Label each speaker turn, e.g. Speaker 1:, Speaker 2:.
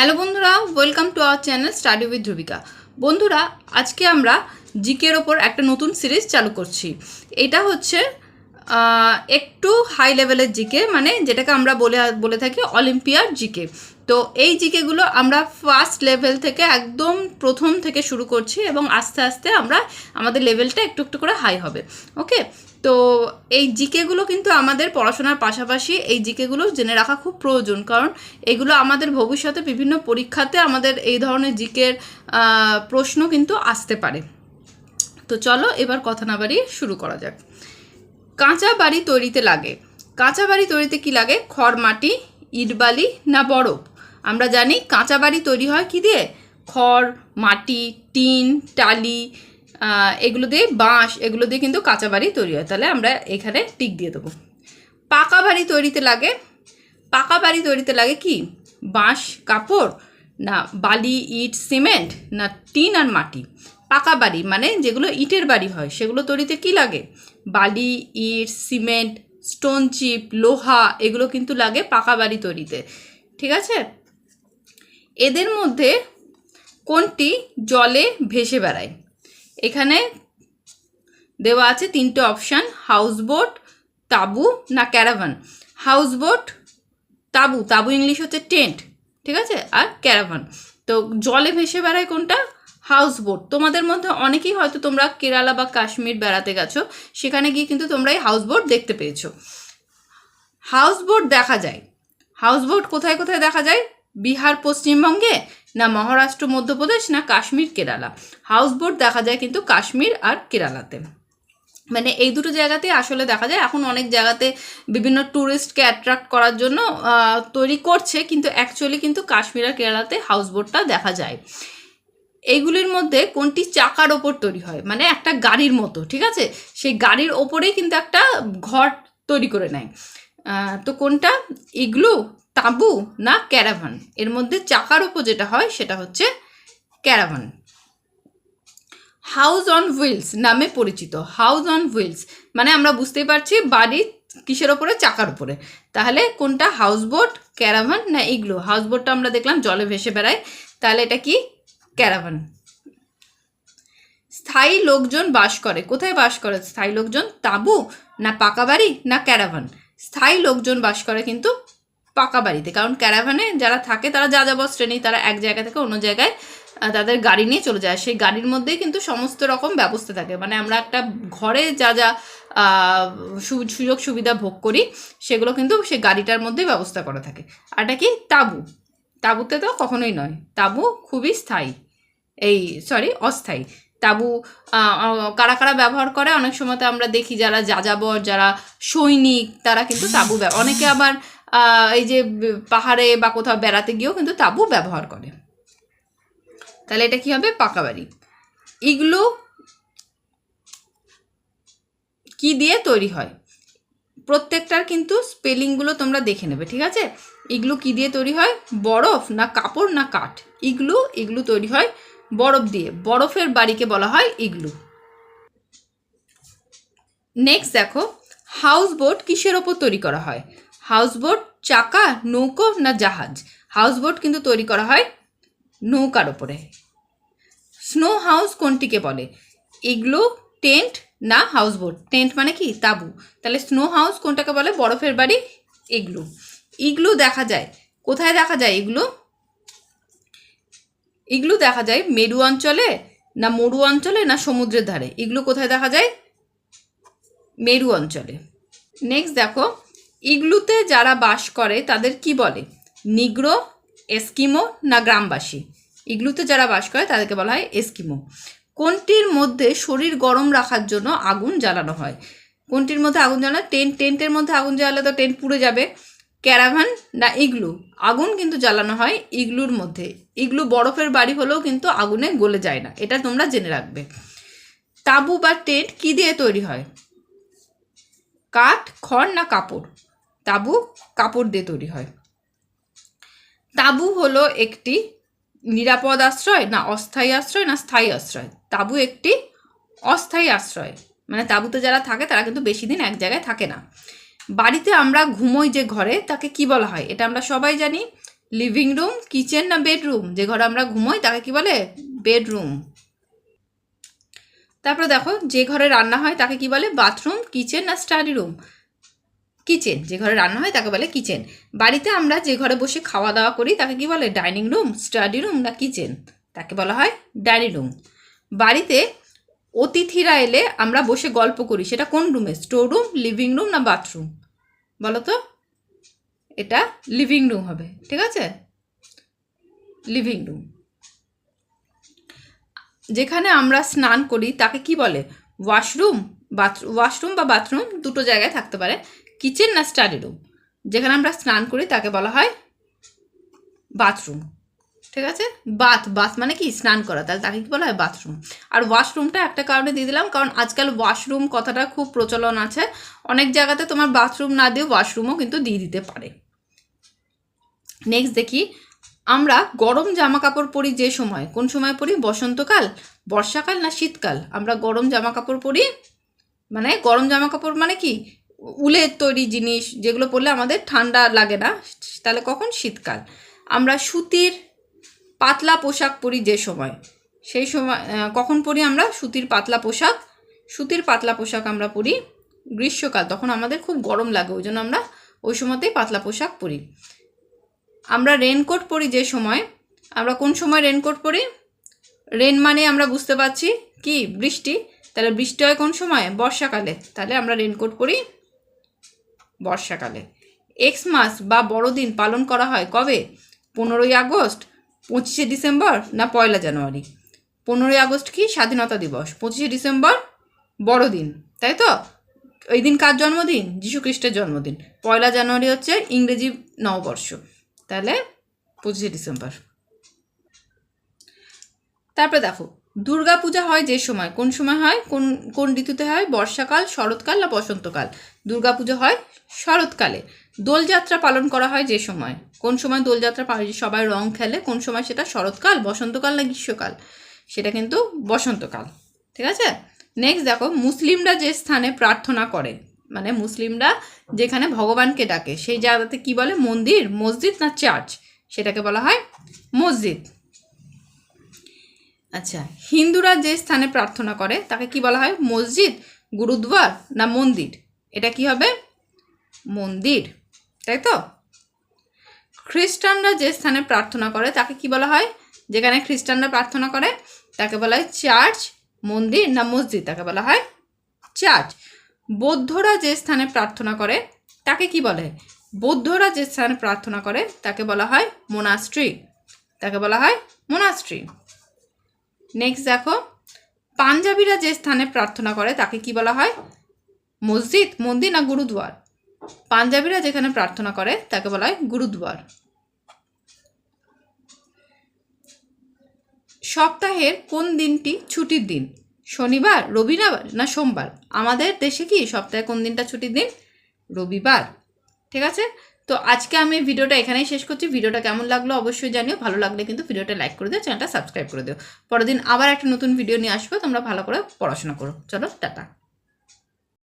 Speaker 1: Hello বন্ধুরা welcome to our channel study with Dhrubika বন্ধুরা, আজকে আমরা জিকের ওপর একটা নতুন সিরিজ চালু করছি। এটা হচ্ছে একটু হাই লেভেলের জিকে মানে যেটাকে আমরা বলে বলে থাকি অলিম্পিয়ার জিকে। তো এই জিকেগুলো আমরা ফার্স্ট লেভেল থেকে একদম প্রথম থেকে শুরু করছি এবং আস্তে আস্তে আমরা আমাদের লেভেলটা একটু একটু করে হাই হবে। ওকে তো এই জিকেগুলো কিন্তু আমাদের পড়াশোনার পাশাপাশি এই জিকেগুলো জেনে রাখা খুব প্রয়োজন, কারণ এগুলো আমাদের ভবিষ্যতে বিভিন্ন পরীক্ষাতে আমাদের এই ধরনের জিকের প্রশ্ন কিন্তু আসতে পারে। তো চলো এবার কথা না বাড়িয়ে শুরু করা যাক। কাঁচা বাড়ি তৈরিতে লাগে। কাঁচা বাড়ি তৈরিতে কি লাগে? খড় মাটি ইট বালি না বরফ? আমরা জানি কাঁচা বাড়ি তৈরি হয় কি দিয়ে? খড়, মাটি, টিন, টালি এগুলো দিয়ে বাঁশ, এগুলো দিয়ে কিন্তু কাঁচা বাড়ি তৈরি হয়। তাহলে আমরা এখানে টিক দিয়ে দেবো। পাকা বাড়ি তৈরিতে লাগে, পাকা বাড়ি তৈরিতে লাগে কি? বাঁশ, কাপড়, না বালি, ইট, সিমেন্ট, না টিন আর মাটি। পাকা বাড়ি মানে যেগুলো ইটের বাড়ি হয়, সেগুলো তৈরিতে কি লাগে? বালি, ইট, সিমেন্ট, স্টোন চিপ, লোহা, এগুলো কিন্তু লাগে পাকা বাড়ি তৈরিতে। ঠিক আছে? এদের মধ্যে কোনটি জলে ভেসে বেড়ায়? এখানে দেওয়া আছে তিনটে অপশান হাউসবোট তাবু না ক্যারাভান হাউসবোট তাবু তাবু ইংলিশ হচ্ছে টেন্ট ঠিক আছে? আর ক্যারাভান তো জলে ভেসে বেড়ায় কোনটা? হাউস বোট তোমাদের মধ্যে অনেকেই হয়তো তোমরা কেরালা বা কাশ্মীর বেড়াতে গেছো, সেখানে গিয়ে কিন্তু তোমরা এই হাউস বোট দেখতে পেয়েছ। হাউস বোট দেখা যায়। হাউস বোট কোথায় কোথায় দেখা যায়? বিহার, পশ্চিমবঙ্গে? না মহারাষ্ট্র, মধ্যপ্রদেশ, না কাশ্মীর, কেরালা। হাউস বোট দেখা যায় কিন্তু কাশ্মীর আর কেরালাতে। মানে এই দুটো জায়গাতে আসলে দেখা যায়, এখন অনেক জায়গাতে বিভিন্ন ট্যুরিস্টকে অ্যাট্রাক্ট করার জন্য তৈরি করছে, কিন্তু অ্যাকচুয়ালি কিন্তু কাশ্মীর আর কেরালাতে হাউস বোটটা দেখা যায়। এইগুলির মধ্যে কোনটি চাকার ওপর তৈরি হয়? মানে একটা গাড়ির মতো, ঠিক আছে? সেই গাড়ির ওপরেই কিন্তু একটা ঘর তৈরি করে নেয়। তো কোনটা? ইগলু, তাঁবু না ক্যারাভান? এর মধ্যে চাকার ওপর যেটা হয় সেটা হচ্ছে ক্যারাভান। হাউস অন হুইলস নামে পরিচিত। হাউস অন হুইলস মানে আমরা বুঝতেই পারছি বাড়ি কিসের ওপরে? চাকার উপরে। তাহলে কোনটা? হাউস বোট ক্যারাভান না ইগলু? হাউস বোটটা আমরা দেখলাম জলে ভেসে বেড়ায়। তাহলে এটা কি? ক্যারাভান। স্থায়ী লোকজন বাস করে। কোথায় বাস করে? স্থায়ী লোকজন তাঁবু না পাকা বাড়ি না ক্যারাভান? স্থায়ী লোকজন বাস করে কিন্তু পাকা বাড়িতে। কারণ ক্যারাভানে যারা থাকে, তারা যা যাবর শ্রেণি, তারা এক জায়গা থেকে অন্য জায়গায় তাদের গাড়ি নিয়ে চলে যায়। সেই গাড়ির মধ্যেই কিন্তু সমস্ত রকম ব্যবস্থা থাকে। মানে আমরা একটা ঘরে যা যা সু- সুযোগ সুবিধা ভোগ করি, সেগুলো কিন্তু সেই গাড়িটার মধ্যেই ব্যবস্থা করা থাকে। আর এটা কি? তাঁবু। তাঁবুতে তো কখনোই নয়। তাঁবু খুবই স্থায়ী। এই সরি অস্থায়ী। তাঁবু কারা কারা ব্যবহার করে, অনেক সময় তো আমরা দেখি যারা যাযাবর, যারা সৈনিক, তারা কিন্তু তাঁবু অনেকে আবার এই যে পাহাড়ে বা কোথাও বেড়াতে গিয়েও কিন্তু তাঁবু ব্যবহার করে। তাহলে এটা কি হবে? পাকা বাড়ি। ইগলু কি দিয়ে তৈরি হয়? প্রত্যেকটার কিন্তু স্পেলিংগুলো তোমরা দেখে নেবে, ঠিক আছে? ইগলু কি দিয়ে তৈরি হয়? বরফ না কাপড় না কাঠ। ইগলু ইগলু তৈরি হয় বরফ দিয়ে, বরফের বাড়িকে বলা হয় ইগলু। নেক্সট দেখো হাউস বোট কিসের ওপর তৈরি করা হয়? হাউস বোট চাকা, নৌকো না জাহাজ? হাউস বোট কিন্তু তৈরি করা হয় নৌকার ওপরে। স্নো হাউস কোনটিকে বলে? ইগলু, টেন্ট না হাউস বোট টেন্ট মানে কি? তাঁবু। তাহলে স্নো হাউস কোনটাকে বলে? বরফের বাড়ি ইগলু। ইগলু দেখা যায়। কোথায় দেখা যায় ইগলু? ইগলু দেখা যায় মেরু অঞ্চলে না মরু অঞ্চলে না সমুদ্রের ধারে? এগুলো কোথায় দেখা যায়? মেরু অঞ্চলে। নেক্সট দেখো ইগলুতে যারা বাস করে তাদের কি বলে? নিগ্রো, এস্কিমো না গ্রামবাসী? ইগলুতে যারা বাস করে তাদেরকে বলা হয় এস্কিমো। কোনটির মধ্যে শরীর গরম রাখার জন্য আগুন জ্বালানো হয়? কোনটির মধ্যে আগুন জ্বালানো টেন্ট টেন্টের মধ্যে আগুন জ্বালালে তো টেন্ট পুড়ে যাবে। ক্যারাভান না ইগলু? আগুন কিন্তু জ্বালানো হয় ইগলুর মধ্যে। ইগলু বরফের বাড়ি হলেও কিন্তু আগুনে গলে যায় না। এটা তোমরা জেনে রাখবে। তাঁবু বা টেন্ট কী দিয়ে তৈরি হয়? কাঠ, খড় না কাপড়? তাঁবু কাপড় দিয়ে তৈরি হয়। তাঁবু হলো একটি নিরাপদ আশ্রয় না অস্থায়ী আশ্রয় না স্থায়ী আশ্রয়? তাঁবু একটি অস্থায়ী আশ্রয়। মানে তাঁবুতে যারা থাকে তারা কিন্তু বেশি দিন এক জায়গায় থাকে না। বাড়িতে আমরা ঘুমোই যে ঘরে, তাকে কি বলা হয়? এটা আমরা সবাই জানি। লিভিং রুম কিচেন না বেডরুম যে ঘরে আমরা ঘুমোই, তাকে কি বলে? বেডরুম তারপরে দেখো, যে ঘরে রান্না হয়, তাকে কি বলে? বাথরুম কিচেন না স্টাডি রুম কিচেন যে ঘরে রান্না হয়, তাকে বলে কিচেন বাড়িতে আমরা যে ঘরে বসে খাওয়া দাওয়া করি, তাকে কি বলে? ডাইনিং রুম স্টাডি রুম না কিচেন তাকে বলা হয় ডাইনিং রুম বাড়িতে অতিথিরা এলে আমরা বসে গল্প করি। সেটা কোন রুমে স্টোর রুম লিভিং রুম না বাথরুম বলো তো এটা লিভিং রুম হবে, ঠিক আছে? লিভিং রুম যেখানে আমরা স্নান করি, তাকে কি বলে? ওয়াশরুম বাথরুম ওয়াশরুম বা বাথরুম দুটো জায়গায় থাকতে পারে। কিচেন না স্টাডি রুম যেখানে আমরা স্নান করি, তাকে বলা হয় বাথরুম ঠিক আছে? বাথ বাথ মানে কি? স্নান করা। তাহলে তাকে কি বলা হয়? বাথরুম আর ওয়াশরুমটা একটা কারণে দিয়ে দিলাম, কারণ আজকাল ওয়াশরুম কথাটা খুব প্রচলন আছে। অনেক জায়গাতে তোমার বাথরুম না দিয়ে ওয়াশরুমও কিন্তু দিয়ে দিতে পারে। নেক্সট দেখি, আমরা গরম জামা কাপড় পরি যে সময়? কোন সময় পরি? বসন্তকাল? বর্ষাকাল না শীতকাল? আমরা গরম জামা কাপড় পরি মানে গরম জামা কাপড় মানে কি? উলের তৈরি জিনিস যেগুলো পরলে আমাদের ঠান্ডা লাগে না। তাহলে কখন? শীতকাল। আমরা সুতির পাতলা পোশাক পরি যে সময়। সেই সময় কখন পরি আমরা? সুতির পাতলা পোশাক। সুতির পাতলা পোশাক আমরা পরি গ্রীষ্মকাল। তখন আমাদের খুব গরম লাগে, ওই জন্য আমরা ওই সময়তেই পাতলা পোশাক পরি। আমরা রেনকোট পরি যে সময়। আমরা কোন সময় রেনকোট পরি? রেন মানে আমরা বুঝতে পারছি কি? বৃষ্টি। তাহলে বৃষ্টি হয় কোন সময়? বর্ষাকালে। তাহলে আমরা রেনকোট পরি বর্ষাকালে। এক্স মাস বা বড়দিন পালন করা হয় কবে? পনেরোই আগস্ট পঁচিশে ডিসেম্বর না পয়লা জানুয়ারি? পনেরোই আগস্ট কি? স্বাধীনতা দিবস। পঁচিশে ডিসেম্বর, বড়দিন, তাই তো? ওই দিন কার জন্মদিন? যীশু খ্রিস্টের জন্মদিন। পয়লা জানুয়ারি হচ্ছে ইংরেজি নববর্ষ। তাহলে পঁচিশে ডিসেম্বর। তারপরে দেখো দুর্গা পূজা হয় যে সময়? কোন সময় হয়? কোন কোন ঋতুতে হয়? বর্ষাকাল, শরৎকাল না বসন্তকাল? দুর্গা পুজো হয় শরৎকালে। দোলযাত্রা পালন করা হয় যে সময়? কোন সময় দোলযাত্রা সবাই রং খেলে। কোন সময় সেটা শরৎকাল, বসন্তকাল না গ্রীষ্মকাল? সেটা কিন্তু বসন্তকাল। ঠিক আছে? নেক্সট দেখো, মুসলিমরা যে স্থানে প্রার্থনা করে মানে মুসলিমরা যেখানে ভগবানকে ডাকে, সেই জায়গাতে কি বলে? মন্দির, মসজিদ না চার্চ? সেটাকে বলা হয় মসজিদ। আচ্ছা হিন্দুরা যে স্থানে প্রার্থনা করে, তাকে কি বলা হয়? মসজিদ গুরুদ্বার না মন্দির? এটা কি হবে? মন্দির। তাই তো? খ্রিস্টানরা যে স্থানে প্রার্থনা করে, তাকে কি বলা হয়? যেখানে খ্রিস্টানরা প্রার্থনা করে, তাকে বলা হয় চার্চ, মন্দির না মসজিদ? তাকে বলা হয় চার্চ। বৌদ্ধরা যে স্থানে প্রার্থনা করে, তাকে কি বলে? বৌদ্ধরা যে স্থানে প্রার্থনা করে, তাকে বলা হয় মোনাস্ট্রি। তাকে বলা হয় মোনাস্ট্রি। নেক্সট দেখো, পাঞ্জাবিরা যে স্থানে প্রার্থনা করে তাকে কি বলা হয়? মসজিদ, মন্দির না গুরুদুয়ার? পাঞ্জাবিরা যেখানে প্রার্থনা করে তাকে বলা হয় গুরুদুয়ার। সপ্তাহের কোন দিনটি ছুটির দিন? শনিবার, রবিবার না সোমবার? আমাদের দেশে কি সপ্তাহে কোন দিনটা ছুটির দিন? রবিবার। ঠিক আছে? তো আজকে আমি ভিডিওটা এখানেই শেষ করছি। ভিডিওটা কেমন লাগল অবশ্যই জানিও। ভালো লাগলে কিন্তু ভিডিওটা লাইক করে দিও, চ্যানেলটা সাবস্ক্রাইব করে দিও। পরের দিন আবার একটা নতুন ভিডিও নিয়ে আসব। তোমরা ভালো করে পড়াশোনা করো। চলো, টাটা।